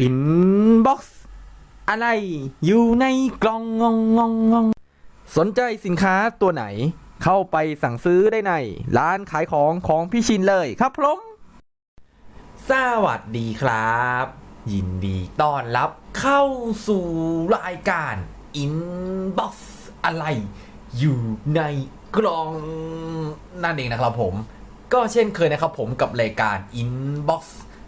อินบ็อกซ์อะไรอยู่ในกล่องงองงองงองสนใจสินค้าตัวไหน เข้าไปสั่งซื้อได้ใน ร้านขายของของพี่ชินเลยครับผมสวัสดีครับ ยินดีต้อนรับเข้าสู่รายการ Inbox อกซ์อะไร อยู่ในกล่องนั่นเองนะครับผม ก็เช่นเคยนะครับผมกับรายการ Inbox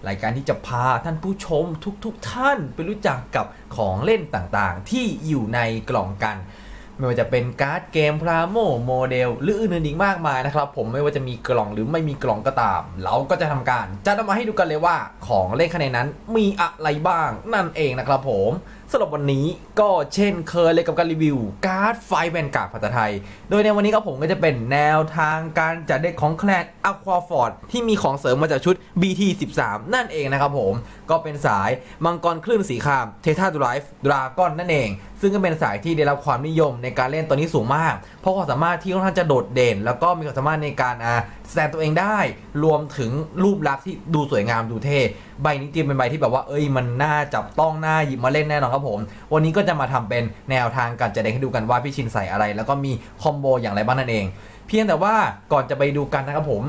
รายการที่จะพาท่านผู้ชมทุกๆทท่านไปรู้จักกับของเล่นต่างๆ ที่อยู่ในกล่องกัน ไม่ว่าจะเป็นการ์ดเกมพรามโมโมเดลหรืออื่นๆอีกมากมายนะครับ ผมไม่ว่าจะมีกล่องหรือไม่มีกล่องก็ตาม เราก็จะทำการจัดเอามาให้ดูกันเลยว่าของเล่นข้างในนั้นมีอะไรบ้างนั่นเองนะครับผม สำหรับวันนี้ก็เช่นเคยเลยกับการรีวิว การ์ดไฟแวนการ์ดภาษาไทย โดยในวันนี้ครับผมก็จะเป็นแนวทางการจัดเด็กของแคลนอควาฟอร์ดที่มีของเสริมมาจากชุด BT 13 นั่นเองนะครับผม ก็เป็นสายมังกรคลื่นสีครามเทท่าดรฟ์ดราก้อนนั่นเอง ซึ่งก็เป็นสายที่ได้รับความนิยมในการเล่นตัวนี้สูงมาก เพราะความสามารถที่ค่อนข้างจะโดดเด่น แล้วก็มีความสามารถในการอ่า แสดงตัวเองได้ รวมถึงรูปลักษณ์ที่ดูสวยงามดูเท่ ใบนี้จริงเป็นใบที่แบบว่า เอ้ย มันน่าจับต้องน่าหยิบมาเล่นแน่นอนครับผม วันนี้ก็จะมาทำเป็นแนวทางการจัดเด็กให้ดูกันว่าพี่ชินใส่อะไร แล้วก็มีคอมโบอย่างไรบ้างนั่นเอง เพียงแต่ว่าก่อนจะไปดูกันนะครับผม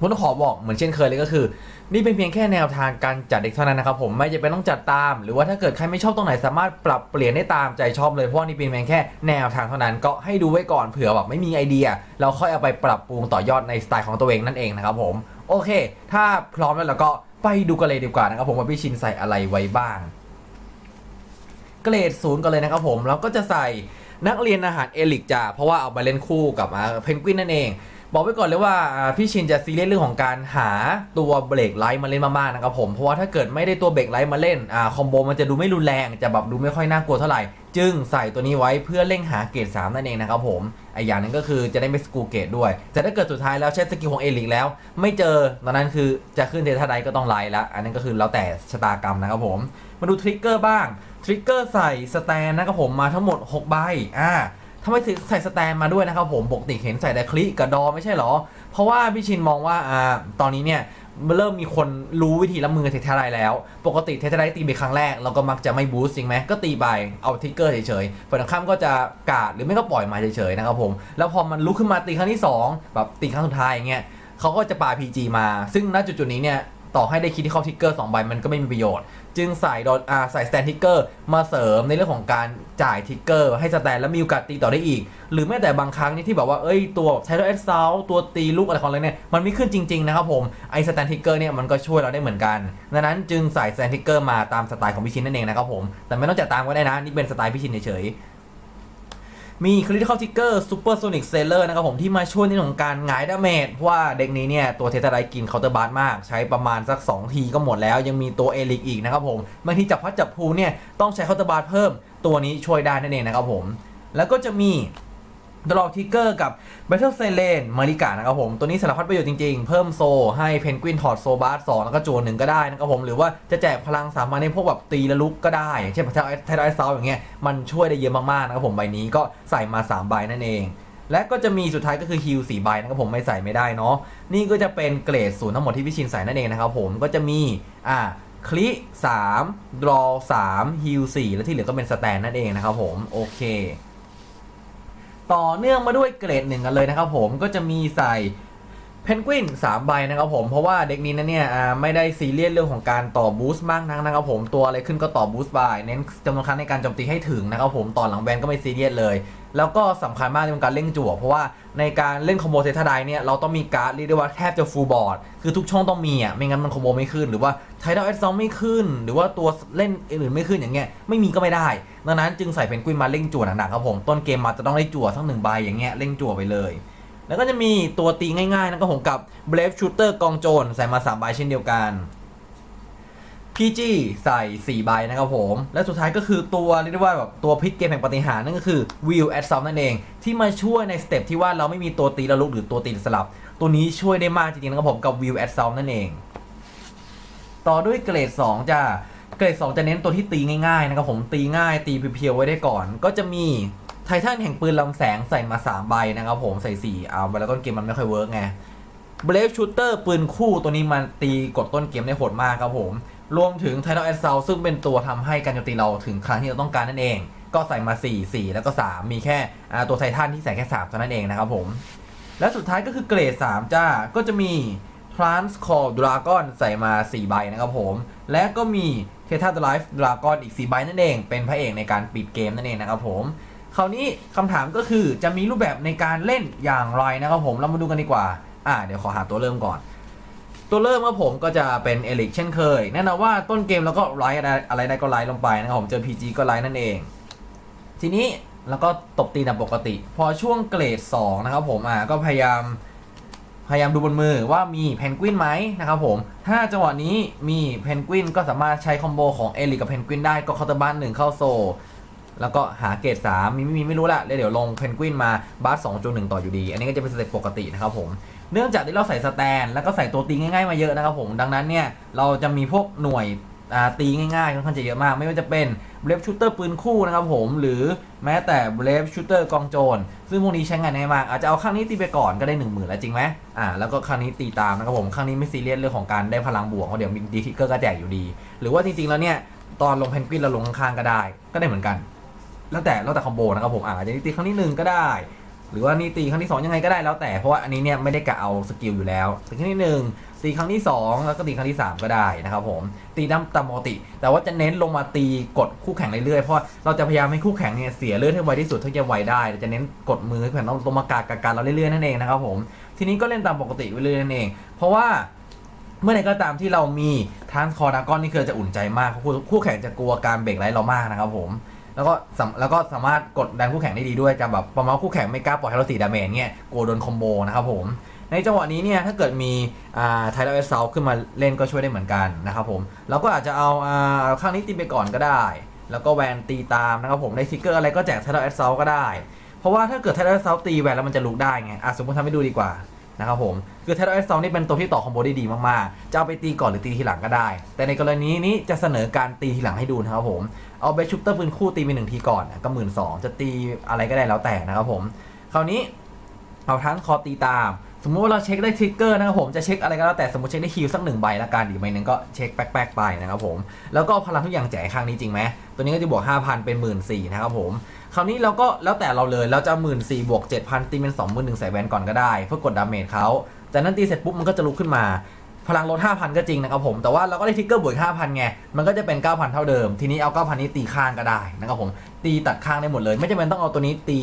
ผมต้องขอบอกเหมือนเช่นเคยเลยก็คือ นี่เป็นเพียงแค่แนวทางการจัดเด็กเท่านั้นนะครับผมไม่จะเป็นต้องจัดตาม หรือว่าถ้าเกิดใครไม่ชอบตรงไหนสามารถปรับเปลี่ยนได้ตามใจชอบเลยเพราะว่านี่เป็นเพียงแค่แนวทางเท่านั้นก็ให้ดูไว้ก่อนเผื่อแบบไม่มีไอเดีย เราค่อยเอาไปปรับปรุงต่อยอดในสไตล์ของตัวเองนั่นเองนะครับผมโอเค ถ้าพร้อมแล้วเราก็ไปดูกันเลยดีกว่านะครับผมว่าพี่ชินใส่อะไรไว้บ้างเกรดศูนย์กันเลยนะครับผมแล้วก็จะใส่นักเรียนอาหารเอลิกจ้าเพราะว่าเอาไปเล่นคู่กับเพนกวินนั่นเอง บอกไว้ก่อนเลยว่าพี่ชินจะซีเรียสเรื่องของการหาตัวเบรกไลท์มาเล่นมากๆนะครับผมเพราะว่าถ้าเกิดไม่ได้ตัวเบรกไลท์มาเล่นอ่าคอมโบมันจะดูไม่รุนแรงจะแบบดูไม่ค่อยน่ากลัวเท่าไหร่ จึงใส่ตัวนี้ไว้เพื่อเร่งหาเกรด3นั่นเองนะครับผมไออย่างนึงก็คือจะได้ไม่สกูเกรดด้วย แต่ถ้าเกิดสุดท้ายแล้วใช้สกิลของเอลิกแล้ว ไม่เจอตอนนั้นคือจะขึ้นเทท่าใดก็ต้องไลท์ละอันนั้นก็คือแล้วแต่ชะตากรรมนะครับผมมาดูทริกเกอร์บ้างทริกเกอร์ใส่สแตนนะครับผมมาทั้งหมด 6 ใบอ่าำไมถึงใส่สแตนมาด้วยนะครับผมปกติเห็นใส่แต่คลิกับดอไม่ใช่หรอ เพราะว่าพี่ชินมองว่าอ่าตอนนี้เนี่ยเริ่มมีคนรู้วิธีรับมือเทเทไรแล้ว ปกติเทเทไรตีไปครั้งแรกเราก็มักจะไม่บูสต์จริงไหมก็ตีไปเอาทิกเกอร์เฉยๆฝ่ายตรงข้ามก็จะกาดหรือไม่ก็ปล่อยมาเฉยๆนะครับผมแล้วพอมันลุกขึ้นมาตีครั้งที่สองแบบตีครั้งสุดท้ายอย่างเงี้ยเขาก็จะปา PG มา ซึ่งณจุดๆนี้เนี่ยต่อให้ได้คิดที่เข้าทิกเกอร์2ใบมันก็ไม่มีประโยชน์จึงใส่ดออ่าใส่สแตนทิกเกอร์มาเสริมในเรื่องของการจ่ายทิกเกอร์ให้สแตนแล้วมีโอกาสตีต่อได้อีก หรือแม้แต่บางครั้งนี่ที่แบบว่าเอ้ยตัวไทโรเอสซาวตัวตีลูกอะไรของอะไรเนี่ยมันไม่ขึ้นจริง ๆ นะครับผมไอสแตนทิกเกอร์เนี่ยมันก็ช่วยเราได้เหมือนกันดังนั้นจึงใส่สแตนทิกเกอร์มาตามสไตล์ของพิชินนั่นเองนะครับผมแต่ไม่ต้องจัดตามก็ได้นะนี่เป็นสไตล์พิชินเฉย มี Critical Trigger Super Sonic Sailor นะครับผมที่มาช่วยในเรื่องของการหงายดาเมจเพราะว่าเด็กนี้เนี่ย ตัวเทตไดกินเคาน์เตอร์บาร์มาก ใช้ประมาณสัก 2 ทีก็หมดแล้ว ยังมีตัวเอลิกอีกนะครับผมบางทีจับพัดจับพูเนี่ย ต้องใช้เคาน์เตอร์บาร์เพิ่ม ตัวนี้ช่วยได้นั่นเองนะครับผมแล้วก็จะมี ดรอทิกเกอร์กับ Battle s i l e n มาริกานะครับผม ตัวนี้สารพัดประโยชน์จริงๆ เพิ่มโซ ให้เพนกวินถอดโซบาร์สองแล้วก็โจนหนึ่งก็ได้นะครับผม หรือว่าจะแจกพลังสามาในพวกแบบตีและลุกก็ได้ อย่างเช่นไทไทไดซาวอย่างเงี้ยมันช่วยได้เยอะมากๆนะครับผมใบนี้ก็ใส่มา 3 ใบนั่นเอง และก็จะมีสุดท้ายก็คือฮิล4ใบนะครับผมไม่ใส่ไม่ได้เนาะนี่ก็จะเป็นเกรดศูนย์ทั้งหมดที่พี่ชินใส่นั่นเองนะครับผมก็จะมีอ่าคลิ3ดรอ3ฮิล4และที่เหลือก็เป็นสแตนนั่นเองนะครับผมโอเค ต่อเนื่องมาด้วยเกรดหนึ่งกันเลยนะครับผมก็จะมีใส่เพนกวิน3ใบนะครับผมเพราะว่าเด็กนี้นะเนี่ยไม่ได้ซีเรียสเรื่องของการต่อบูสต์มากนักนะครับผมตัวอะไรขึ้นก็ต่อบูสต์ไปเน้นจำนวนครั้งในการโจมตีให้ถึงนะครับผมต่อหลังแบนก็ไม่ซีเรียสเลย แล้วก็สำคัญมากในการเล่นจั่วเพราะว่าในการเล่นคอมโบเซตาไดเนี่ยเราต้องมีการ์ดเรียกได้ว่าแทบจะฟูลบอร์ดคือทุกช่องต้องมีอะไม่งั้นมันคอมโบไม่ขึ้นหรือว่า ไทดอลเอสซองไม่ขึ้น หรือว่าตัวเล่นอื่นไม่ขึ้นอย่างเงี้ยไม่มีก็ไม่ได้ ดังนั้นจึงใส่เพนกวินมาเล่งจั่วหนักๆครับผม ต้นเกมมาจะต้องได้จั่วสักหนึ่งใบอย่างเงี้ยเล่งจั่วไปเลย แล้วก็จะมีตัวตีง่ายๆนะครับผมกับ Brave Shooter กองโจรใส่มา3ใบเช่นเดียวกัน PG ใส่ 4 ใบนะครับผม และสุดท้ายก็คือตัวเรียกได้ว่าแบบตัวพลิกเกมแห่งปาฏิหารย์นั่นก็คือ Will at s o m นั่นเอง ที่มาช่วยในสเต็ปที่ว่าเราไม่มีตัวตีละลุกหรือตัวตีสลับ ตัวนี้ช่วยได้มากจริงๆนะครับผมกับ Will at s o m นั่นเอง ต่อด้วยเกรด 2จะเกรด 2 จะเน้นตัวที่ตีง่ายๆนะครับผมตีง่ายตีเพียวๆไว้ได้ก่อน ก็จะมีไททันแห่งปืนลำแสงใส่มา 3 ใบนะครับผมใส่4เอาเวลาต้นเกมมันไม่ค่อยเวิร์กไงเบ v ฟชูเตอร์ปืนคู่ตัวนี้มันตีกดต้นเกมได้โหดมากครับผม รวมถึงไท t อ n แอ s เซลซึ่งเป็นตัวทำให้การโจมตีเราถึงครั้งที่เราต้องการนั่นเอง ก็ใส่มา 4 4 แล้วก็ 3 มีแค่ตัวไททันที่ใส่แค่3เท่านั้นเองนะครับผมและสุดท้ายก็คือเกรด 3 จ้าก็จะมี Transcore Dragon ใส่มา 4 ใบนะครับผม และก็มี t e t a Drive Dragon อีก 4 ใบนั่นเอง เป็นพระเอกในการปิดเกมนั่นเองนะครับผม คราวนี้คำถามก็คือจะมีรูปแบบในการเล่นอย่างไรนะครับผม เรามาดูกันดีกว่า อ่า เดี๋ยวขอหาตัวเริ่มก่อน ตัวเริ่มครับผมก็จะเป็นเอลิกเช่นเคย แน่นอนว่าต้นเกมเราก็ไลท์อะไรอะไรได้ก็ไลท์ลงไปนะครับผม เจอ PG ก็ไลท์นั่นเอง ทีนี้แล้วก็ตบตีตามปกติ พอช่วงเกรด2นะครับผมอ่าก็พยายาม พยายามดูบนมือว่ามีเพนกวินไหมนะครับผมถ้าจังหวะนี้มีเพนกวินก็สามารถใช้คอมโบของเอลิกกับเพนกวินได้ก็เคาน์เตอร์บ้านหนึ่งเข้าโซ แล้วก็หาเกรด3มีไม่มีไม่รู้ละแล้วเดี๋ยวลงเพนกวินมาบาสสองจุดหนึ่งต่ออยู่ดี อันนี้ก็จะเป็นสเต็ปปกตินะครับผมเนื่องจากที่เราใส่สแตน แล้วก็ใส่ตัวตีง่ายๆมาเยอะนะครับผมดังนั้นเนี่ยเราจะมีพวกหน่วย ตีง่ายๆค่อนข้างจะเยอะมาก ไม่ว่าจะเป็นเบรฟชูเตอร์ปืนคู่นะครับผมหรือแม้แต่เบรฟชูเตอร์กองโจรซึ่งพวกนี้ใช้งานง่ายมาก อาจจะเอาข้างนี้ตีไปก่อนก็ได้1 0,000แล้วจริงไหมอ่าแล้วก็ข้างนี้ตีตามนะครับผมข้างนี้ไม่ซีเรียสเรื่องของการได้พลังบวกเพราะเดี๋ยวมีดีทิกเกอร์ก็แจกอยู่ดี หรือว่าจริงๆแล้วเนี่ยตอนลงเพนกวินเราลงข้างๆก็ได้ ก็ได้เหมือนกัน แล้วแต่แล้วแต่คอมโบนะครับผมอาจจะตีครั้งที่หนึ่งก็ได้ หรือว่านี่ตีครั้งที่ 2 ยังไงก็ได้แล้วแต่เพราะว่าอันนี้เนี่ยไม่ได้กะเอาสกิลอยู่แล้วตีครั้งที่1ตีครั้งที่ 2 แล้วก็ตีครั้งที่ 3 ก็ได้นะครับผมตีตามตามปกติ แต่ว่าจะเน้นลงมาตีกดคู่แข่งเรื่อยๆเพราะเราจะพยายามให้คู่แข่งเนี่ยเสียเลือดให้ไวที่สุดเท่าที่จะไวได้จะเน้นกดมือให้แข่งต้องลงมากากการเราเรื่อยๆนั่นเองนะครับผมทีนี้ก็เล่นตามปกติไปเรื่อยๆนั่นเอง เพราะว่าเมื่อไหร่ก็ตามที่เรามีทานคอร์ดากอนนี่คือจะอุ่นใจมากคู่คู่แข่งจะกลัวการเบรกไลท์เรามากนะครับผม แล้วก็สามแล้วก็สามารถกดดันคู่แข่งได้ดีด้วยจะแบบประมาณคู่แข่งไม่กล้าปล่อยให้เราสีดาเมจเนี่ยกลัวโดนคอมโบนะครับผมในจังหวะนี้เนี่ยถ้าเกิดมีอ่าไทเลอร์เซาขึ้นมาเล่นก็ช่วยได้เหมือนกันนะครับผมเราก็อาจจะเอาอ่าข้างนี้ตีไปก่อนก็ได้ แล้วก็แวนตีตามนะครับผมได้ทิกเกอร์อะไรก็แจกไทเลอร์เซาก็ได้ เพราะว่าถ้าเกิดไทเลอร์เซาตีแวนแล้วมันจะลุกได้ไงอะสมมติทำให้ดูดีกว่า นะครับผมคือเท t เอสซองนี่เป็นตัวที่ต่อคอมโบได้ดีมากๆ จะเอาไปตีก่อนหรือตีทีหลังก็ได้ แต่ในกรณีนี้จะเสนอการตีทีหลังให้ดูนะครับผม เอาไปชุบเตอร์ปืนคู่ตีไปหนึ่งทีก่อนก็หมื่นสองจะตีอะไรก็ได้แล้วแต่นะครับผม คราวนี้เอาทั้งคอตีตาม สมมุติว่าเราเช็คได้ทริกเกอร์นะครับผมจะเช็คอะไรก็แล้วแต่สมมติเช็คได้คิวสักหนึ่งใบละกันอีกใบหนึ่งก็เช็คแป๊กๆไปนะครับผมแล้วก็พลังทุกอย่างแจกข้างนี้จริงไหมตัวนี้ก็จะบวก5,000เป็น1 4ื่นนะครับผม คราวนี้เราก็แล้วแต่เราเลยเราจะหมื่นสี่บวกเจ็ดพันตีเป็นสองหมื่นหนึ่งใส่แวนก่อนก็ได้ เพื่อกดดาเมจเขาจากนั้นตีเสร็จปุ๊บมันก็จะลุกขึ้นมา พลังลด5,000 ก็จริงนะครับผม แต่ว่าเราก็ได้ทิกเกอร์บวก5,000ไงมันก็จะเป็น 9,000 เท่าเดิม ทีนี้เอา 9,000 นี้ตีข้างก็ได้นะครับผมตีตัดข้างได้หมดเลย ไม่จำเป็นต้องเอาตัวนี้ตี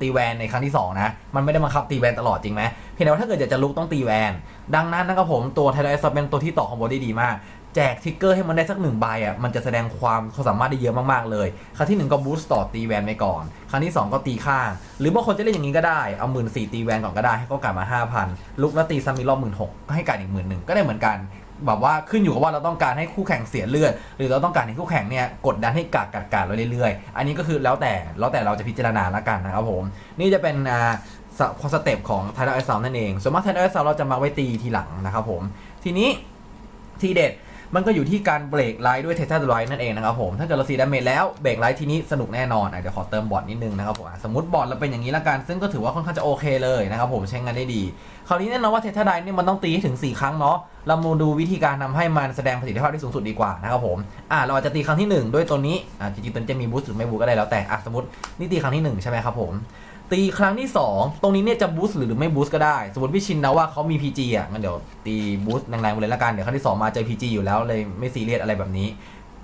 ตีแวนในครั้งที่2นะมันไม่ได้บังคับตีแวนตลอดจริงไหมเพียงแต่ว่าถ้าเกิดอยากจะลุกต้องตีแวน ดังนั้นนะครับผมตัวไทไอซ์เป็นตัวที่ต่อคอมโบได้ดีมากแจกทิกเกอร์ให้มันได้สักหนึ่งใบอะมันจะแสดงความความสามารถได้เยอะมาก ๆ เลย ครั้งที่หนึ่งก็บูสต์ต่อตีแวนไปก่อน ครั้งที่สองก็ตีข้าง หรือบางคนจะเล่นอย่างนี้ก็ได้ เอาหมื่นสี่ตีแวนก่อนก็ได้ ให้เขากลับมาห้าพันลุกแล้วตีซ้ำอีกรอบหมื่นหกก็ให้การอีกหมื่นหนึ่งก็ได้เหมือนกัน แบบว่าขึ้นอยู่กับว่าเราต้องการให้คู่แข่งเสียเลือด หรือเราต้องการให้คู่แข่งเนี่ยกดดันให้กากกากกาเราเรื่อยๆ อันนี้ก็คือแล้วแต่แล้วแต่เราจะพิจารณาละกันนะครับผม นี่จะเป็นอ่า พอสเต็ปของไทเ t อ r ไอนั่นเอง ส่วนมากไทเ t อ r ไอเราจะมาไว้ตีทีหลังนะครับผม ทีนี้ทีเด็ดมันก็อยู่ที่การเบรกไลท์ด้วยเทสต์ไลท์นั่นเองนะครับผม ถ้าเกิดเราสีดาเมจแล้วเบรกไลท์ทีนี้สนุกแน่นอนอเดี๋ยวขอเติมบอร์ดนิดนึงนะครับผม สมมติบอร์ดเราเป็นอย่างนี้ละกัน ซึ่งก็ถือว่าค่อนข้างจะโอเคเลยนะครับผมใช้งานได้ดี คราวนี้แน่นอนว่าเทสต์ไลท์นี่มันต้องตีถึง 4 ครั้งเนาะ เรามาดูวิธีการทำให้มันแสดงประสิทธิภาพที่สูงสุดดีกว่านะครับผม อ่าเราอาจจะตีครั้งที่ 1 ด้วยตัวนี้ อ่าจริงๆตัวจะมีบูสต์หรือไม่บูสต์ก็ได้แล้วแต่ อะสมมตินี่ตีครั้งที่1ใช่ไหมครับผม ตีครั้งที่ 2 ตรงนี้เนี่ยจะบูสต์หรือไม่บูสต์ก็ได้ สมมติพี่ชินนะว่าเขามี PG อะงั้นเดี๋ยวตีบูสต์แรงๆไปเลยละกัน เดี๋ยวครั้งที่ 2 มาเจอ PG อยู่แล้วเลยไม่ซีเรียสอะไรแบบนี้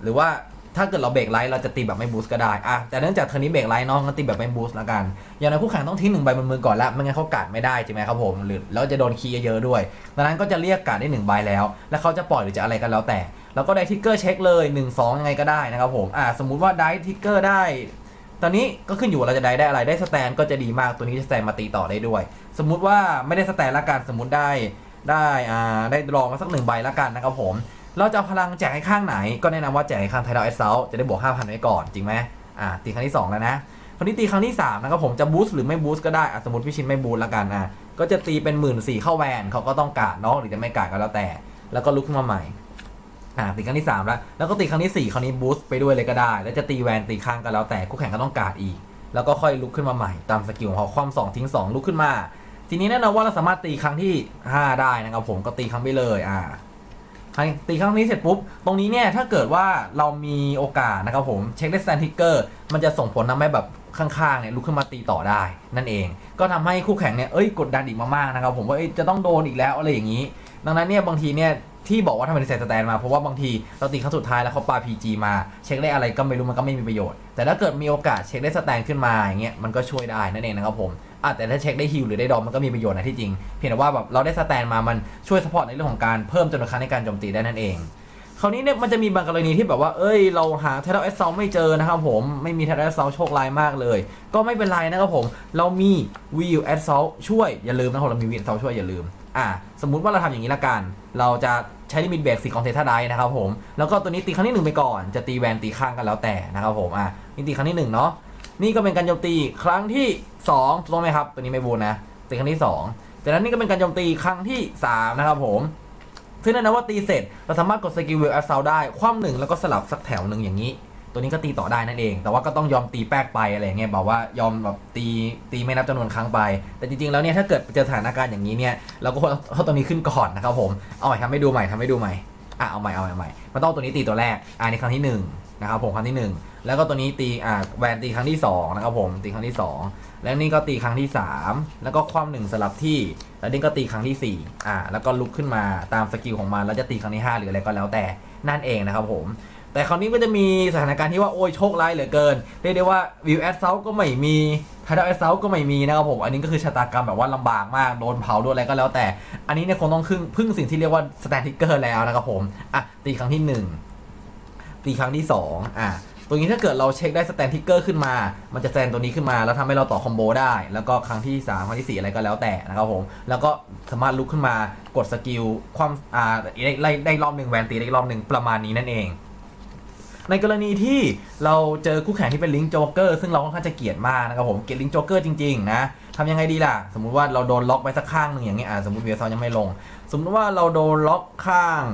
หรือว่าถ้าเกิดเราเบรกไลท์เราจะตีแบบไม่บูสต์ก็ได้อะแต่เนื่องจากเทอร์นี้เบรกไลท์เนาะงั้นตีแบบไม่บูสต์ละกัน อย่างนั้นคู่แข่งต้องทิ้งหนึ่งใบบนมือก่อนละไม่งั้นเขากัดไม่ได้ใช่ไหมครับผม หรือแล้วจะโดนคีย์เยอะๆด้วยดังนั้นก็จะเรียกการ์ดได้หนึ่งใบแล้ว แล้วเขาจะปล่อยหรือจะอะไรกันแล้วแต่ แล้วก็ได้ทิกเกอร์เช็คเลย 1 2 ยังไงก็ได้นะครับผมอ่าสมมุติว่าได้ทิกเกอร์ได้ ตอนนี้ก็ขึ้นอยู่ว่าเราจะได้ได้อะไรได้สแตนก็จะดีมากตัวนี้จะสแตนมาตีต่อได้ด้วย สมมุติว่าไม่ได้สแตนละกันสมมุติได้ได้อ่าได้รองมาสักหนึ่งใบละกันนะครับผมเราจะเอาพลังแจกให้ข้างไหน ก็แนะนำว่าแจกให้ข้างไทดอลเอสเซลจะได้บวก5,000ไว้ก่อนจริงไหมอ่าตีครั้งที่สองแล้วนะคราวนี้ตีครั้งที่3นะครับผมจะบูสต์หรือไม่บูสต์ก็ได้สมมติพี่ชินไม่บูสต์ละกันนะก็จะตีเป็นหมื่นสี่เข้าแวนเขาก็ต้องการเนาะหรือจะไม่การก็แล้วแต่ แล้วก็ลุกขึ้นมาใหม่ อ่าตีครั้งที่3แล้วแล้วก็ตีครั้งที่4คราวนี้บูสต์ไปด้วยเลยก็ได้ แล้วจะตีแวนตีข้างก็แล้วแต่คู่แข่งก็ต้องการอีก แล้วก็ค่อยลุกขึ้นมาใหม่ตามสกิลของเขาความสองทิ้งสองลุกขึ้นมา ทีนี้แน่นอนว่าเราสามารถตีครั้งที่ 5 ได้นะครับผมก็ตีครั้งไปเลยอ่าตีครั้งนี้เสร็จปุ๊บ ตรงนี้เนี่ยถ้าเกิดว่าเรามีโอกาสนะครับผมเช็คได้สแตนทิกเกอร์มันจะส่งผลทำให้แบบข้างๆเนี่ยลุกขึ้นมาตีต่อได้ นั่นเอง ก็ทำให้คู่แข่งเนี่ยเอ้ยกดดันอีกมากๆนะครับผมว่าจะต้องโดนอีกแล้วอะไรอย่างนี้ ดังนั้นเนี่ยบางทีเนี่ย ที่บอกว่าทำไมถึงใส่สแตนมา เพราะว่าบางทีเราตีครั้งสุดท้ายแล้วเขาปา PG มาเช็คได้อะไรก็ไม่รู้มันก็ไม่มีประโยชน์ แต่ถ้าเกิดมีโอกาสเช็คได้สแตนขึ้นมาอย่างเงี้ยมันก็ช่วยได้นั่นเองนะครับผมอะแต่ถ้าเช็คได้ฮิลหรือได้ดอมมันก็มีประโยชน์นะที่จริง เพียงแต่ว่าแบบเราได้สแตนมามันช่วยสปอร์ตในเรื่องของการเพิ่มจำนวนครั้งในการโจมตีได้นั่นเองคราวนี้เนี่ยมันจะมีบางกรณีที่แบบว่าเอ้ยเราหาเทเลเอสเซลไม่เจอนะครับผมไม่มีเทเลเอสเซลโชคร้ายมากเลย ก็ไม่เป็นไรนะครับผมเรามีวี u แอดเซลช่วยอย่าลืมนะครับเรามีวี u แอดเซลช่วยอย่าลืมอะสมมุติว่าเราทำอย่างนี้ละกัน เราจะใช้ลิมิตเบรกสีของเทท่าไดนะครับผม แล้วก็ตัวนี้ตีครั้งที่หนึ่งไปก่อน จะตีแวนตีข้างกันแล้วแต่นะครับผม อะนี่ตีครั้งที่หนึ่งเนาะ นี่ก็เป็นการโจมตีครั้งที่สองถูกต้องไหมครับ ตัวนี้ไม่บูนนะ ตีครั้งที่สองจากนั้นนี่ก็เป็นการโจมตีครั้งที่สามนะครับผม ซึ่งนั่นนะว่าตีเสร็จเราสามารถกดสกิลเวลแอสซาวได้ คว่ำหนึ่งแล้วก็สลับสักแถวหนึ่งอย่างนี้ ตัวนี้ก็ตีต่อได้นั่นเอง แต่ว่าก็ต้องยอมตีแป๊กไปอะไรเงี้ยบอกว่ายอมแบบตีตีไม่นับจำนวนครั้งไป แต่จริงๆแล้วเนี่ยถ้าเกิดเจอสถานการณ์อย่างนี้เนี่ยเราก็ควรเอาตัวนี้ขึ้นก่อนนะครับผมเอาใหม่ทำให้ดูใหม่ทำให้ดูใหม่อะเอาใหม่เอาใหม่ใหม่มันต้องตัวนี้ตีตัวแรกอ่าในครั้งที่หนึ่งนะครับผมครั้งที่หนึ่งแล้วก็ตัวนี้ตีอ่าแวนตีครั้งที่สองนะครับผมตีครั้งที่สองแล้วนี่ก็ตีครั้งที่สามแล้วก็คว่ำหนึ่งสลับที่ แล้วนี่ก็ตีครั้งที่สี่อ่าแล้วก็ลุกขึ้นมาตามสกิลของมันแล้วจะตีครั้งที่ห้าหรืออะไรก็แล้วแต่นั่นเองนะครับผม แต่คราวนี้ก็จะมีสถานการณ์ที่ว่าโอ้ยโชคร้ายเหลือเกิน เรียกได้ว่าวิวแอดเซลก็ไม่มีไทดอลแอดเซลก็ไม่มีนะครับผม อันนี้ก็คือชะตากรรมแบบว่าลำบากมากโดนเผาโดนอะไรก็แล้วแต่ อันนี้เนี่ยคงต้องพึ่งพึ่งสิ่งที่เรียกว่าสแตนติกเกอร์แล้วนะครับผมอะตีครั้งที่หนึ่งตีครั้งที่สองอะตรงนี้ถ้าเกิดเราเช็คได้สแตนทิกเกอร์ขึ้นมา มันจะแซนตัวนี้ขึ้นมา แล้วทำให้เราต่อคอมโบได้ แล้วก็ครั้งที่ 3 ครั้งที่ 4 อะไรก็แล้วแต่นะครับผม แล้วก็สามารถลุกขึ้นมากดสกิลความอ่าได้ได้ได้รอบหนึ่งแวนตีได้รอบหนึ่งประมาณนี้นั่นเอง ในกรณีที่เราเจอคู่แข่งที่เป็นลิงก์โจ๊กเกอร์ซึ่งเราค่อนข้างจะเกลียดมากนะครับผมเกลียดลิงก์โจ๊กเกอร์จริงๆนะทำยังไงดีล่ะ สมมุติว่าเราโดนล็อกไปสักข้างหนึ่งอย่างเงี้ยอะสมมติเวียซอยังไม่ลง สมมติว่าเราโดนล็อกข้าง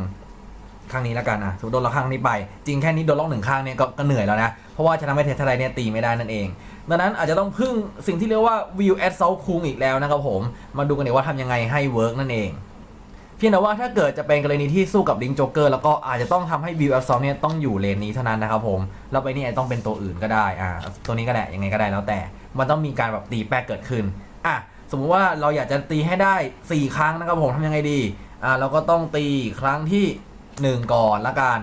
ข้างนี้แล้วกันอะสมมติโดนล็อกข้างนี้ไป จริงแค่นี้โดนล็อกหนึ่งข้างเนี่ยก็ก็เหนื่อยแล้วนะ เพราะว่าจะทำให้เทสไลเนี่ยตีไม่ได้นั่นเองดังนั้นอาจจะต้องพึ่งสิ่งที่เรียกว่า view at s o u t คุงอีกแล้วนะครับผมมาดูกันดีว่าทำยังไงให้เวิร์กนั่นเอง เพียงแต่ว่าถ้าเกิดจะเป็นกรณีที่สู้กับลิงโจ๊กเกอร์แล้วก็อาจจะต้องทำให้ view at s o u t เนี่ยต้องอยู่เลนนี้เท่านั้นนะครับผมแล้วไปนี่อาจต้องเป็นตัวอื่นก็ได้อ่าตัวนี้ก็ได้ยังไงก็ได้แล้วแต่ มันต้องมีการแบบตีแป๊กเกิดขึ้นอะสมมุติว่าเราอยากจะตีให้ได้ 4 ครั้งนะครับผมทำยังไงดีอ่าเราก็ต้องตีครั้งที่ 1 ก่อนละกัน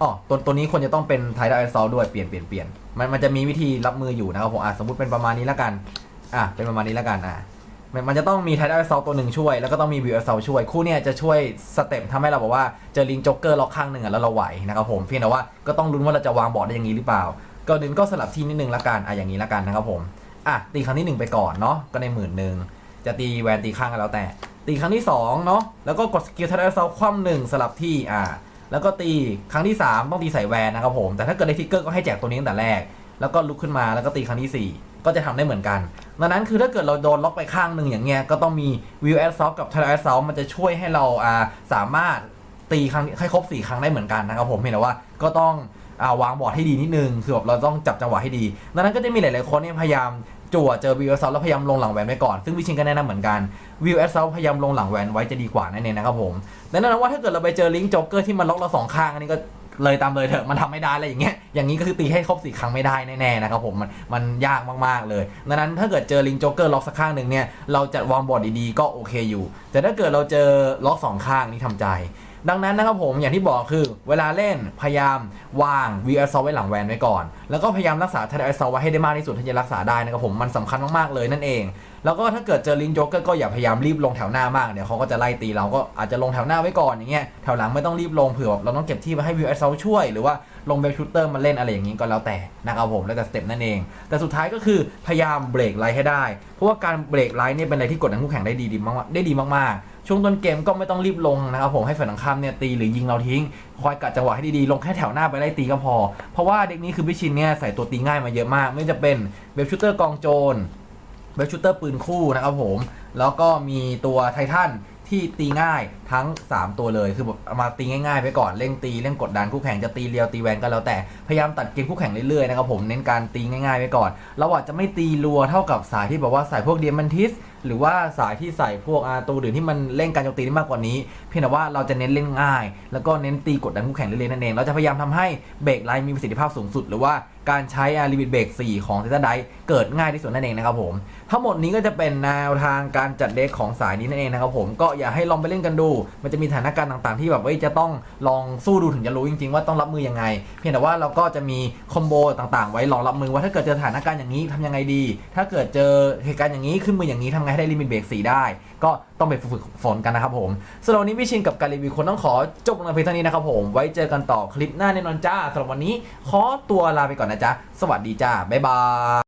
อ๋อตัวตัวนี้ควรจะต้องเป็นไทด์ไอซอลด้วยเปลี่ยนเปลี่ยนเปลี่ยนมันมันจะมีวิธีรับมืออยู่นะครับผมอะสมมติเป็นประมาณนี้ละกันอะเป็นประมาณนี้ละกันอะ มันมันจะต้องมีไทด์ไอซอลตัวหนึ่งช่วย แล้วก็ต้องมีบิวไอซอลช่วย คู่เนี่ยจะช่วยสเต็ปทำให้เราบอกว่าเจอลิงจ็อกเกอร์ล็อกข้างหนึ่งอะแล้วเราไหวนะครับผมเพียงแต่ว่าก็ต้องลุ้นว่าเราจะวางบอร์ดได้อย่างนี้หรือเปล่าก็นึงก็สลับที่นิดนึงละกันอะอย่างนี้ละกันนะครับผมอะตีครั้งที่หนึ่งไปก่อนเนาะก็ในหมื่นหนึ่งจะตีแวนตีข้างกันแล้วแต่ ตีครั้งที่สองเนาะแล้วก็กดสกิลไทัดเซลคว่ำหนึ่งสลับที่อ่าแล้วก็ตีครั้งที่ 3 ต้องตีใส่แวนนะครับผมแต่ถ้าเกิดได้ทิกเกอร์ก็ให้แจกตัวนี้ตั้งแต่แรก แล้วก็ลุกขึ้นมาแล้วก็ตีครั้งที่ 4 ก็จะทำได้เหมือนกันดังนั้นคือถ้าเกิดเราโดนล็อกไปข้างหนึ่งอย่างเงี้ยก็ต้องมีวิวแอดซอฟกับทัดแอดซอฟมันจะช่วยให้เราอ่าสามารถตีครั้งให้ครบ 4 ครั้งได้เหมือนกันนะครับผมเพียงแต่ว่าก็ต้องอาวางบอร์ดให้ดีนิดนึงคือแบบเราต้องจับจังหวะให้ดีดังนั้นก็จะมีหลาย ๆ คนเนี่ยพยายามจั่วเจอวิวแอดซอฟแล้วพยายามลงหลังแหวนไว้ก่อน ซึ่งวิชินก็แนะนำเหมือนกันวิวแอดซอฟพยายามลงหลังแหวนไว้จะดีกว่านั่นเองนะครับผมแต่นั่นว่าถ้าเกิดเราไปเจอลิงก์โจ๊กเกอร์ที่มันล็อกเราสองข้างอันนี้ก็ เลยตามเลยเถอะมันทำไม่ได้อะไรอย่างเงี้ยอย่างนี้ก็คือตีให้ครบสี่ครั้งไม่ได้แน่ๆนะครับผมมันมันยากมากๆเลยดังนั้นถ้าเกิดเจอลิงโจ๊กเกอร์ล็อกสักข้างหนึ่งเนี่ยเราจัดวางบอร์ดดีๆก็โอเคอยู่ แต่ถ้าเกิดเราเจอล็อกสองข้างนี่ทำใจ ดังนั้นนะครับผมอย่างที่บอกคือ เวลาเล่นพยายามวาง v s ไว้หลังแวนไว้ก่อน แล้วก็พยายามรักษา t ท s ไว้ให้ได้มากที่สุดที่จะรักษาได้นะครับผมมันสำคัญมากๆเลยนั่นเอง แล้วก็ถ้าเกิดเจอลิงโจ๊กเกอร์ก็อย่าพยายามรีบลงแถวหน้ามากเดี๋ยวเขาก็จะไล่ตีเราก็อาจจะลงแถวหน้าไว้ก่อนอย่างเงี้ยแถวหลังไม่ต้องรีบลงเผื่อเราต้องเก็บที่ไว้ให้วิวแอสเซช่วยหรือว่าลงเบลชูเตอร์มาเล่นอะไรอย่างงี้ก็แล้วแต่นะครับผมแล้วแต่สเต็ปนั่นเอง แต่สุดท้ายก็คือพยายามเบรกไลท์ให้ได้ เพราะว่าการเบรกไลท์เนี่ยเป็นอะไรที่กดดันคู่แข่งได้ดีดีมากได้ดีมากๆ ช่วงต้นเกมก็ไม่ต้องรีบลงนะครับผมให้ฝ่ายตรงข้ามเนี่ยตีหรือยิงเราทิ้ง คอยกัดจังหวะให้ดีๆ ลงแค่แถวหน้าไปไล่ตีก็พอ เพราะว่าเด็กนี้คือพิชินเนี่ยใส่ตัวตีง่ายมาเยอะมาก ไม่จะเป็นเบลชูเตอร์กองโจร เบลชูเตอร์ปืนคู่นะครับผม แล้วก็มีตัวไททันที่ตีง่ายทั้ง 3 ตัวเลย คือแบบเอามาตีง่ายๆไปก่อนเร่งตีเร่งกดดันคู่แข่งจะตีเรียวตีแวนก็แล้วแต่ พยายามตัดเกมคู่แข่งเรื่อยๆนะครับผมเน้นการตีง่ายๆไปก่อน เราอาจจะไม่ตีรัวเท่ากับสายที่แบบว่าสายพวกเดียมันทิสหรือว่าสายที่ใส่พวกอาตัวอื่นที่มันเร่งการโจมตีได้มากกว่านี้ เพียงแต่ว่าเราจะเน้นเล่นง่าย แล้วก็เน้นตีกดดันคู่แข่งเรื่อยๆนั่นเอง เราจะพยายามทำให้เบรกไลน์มีประสิทธิภาพสูงสุด หรือว่าการใช้ลิมิตเบรก4ของเทสไดเกิดง่ายที่สุดนั่นเองนะครับผม ทั้งหมดนี้ก็จะเป็นแนวทางการจัดเด็กของสายนี้นั่นเองนะครับผมก็อยากให้ลองไปเล่นกันดู มันจะมีสถานการณ์ต่างๆ ที่แบบว่าจะต้องลองสู้ดูถึงจะรู้จริงๆ ว่าต้องรับมือยังไง เพียงแต่ว่าเราก็จะมีคอมโบต่างๆ ไว้รองรับมือว่าถ้าเกิดเจอสถานการณ์อย่างนี้ทำยังไงดี ถ้าเกิดเจอเหตุการณ์อย่างนี้ขึ้นมืออย่างนี้ทำไงให้ได้ลิมิตเบรก4ได้ ก็ต้องไปฝึกฝนกันนะครับผมสำหรับวันนี้พี่ชินกับการรีวิวคนต้องขอจบลงเพียงเท่านี้นะครับผมไว้เจอกันต่อคลิปหน้าแน่นอนจ้าสำหรับวันนี้ขอตัวลาไปก่อนนะจ๊ะสวัสดีจ้าบ๊ายบาย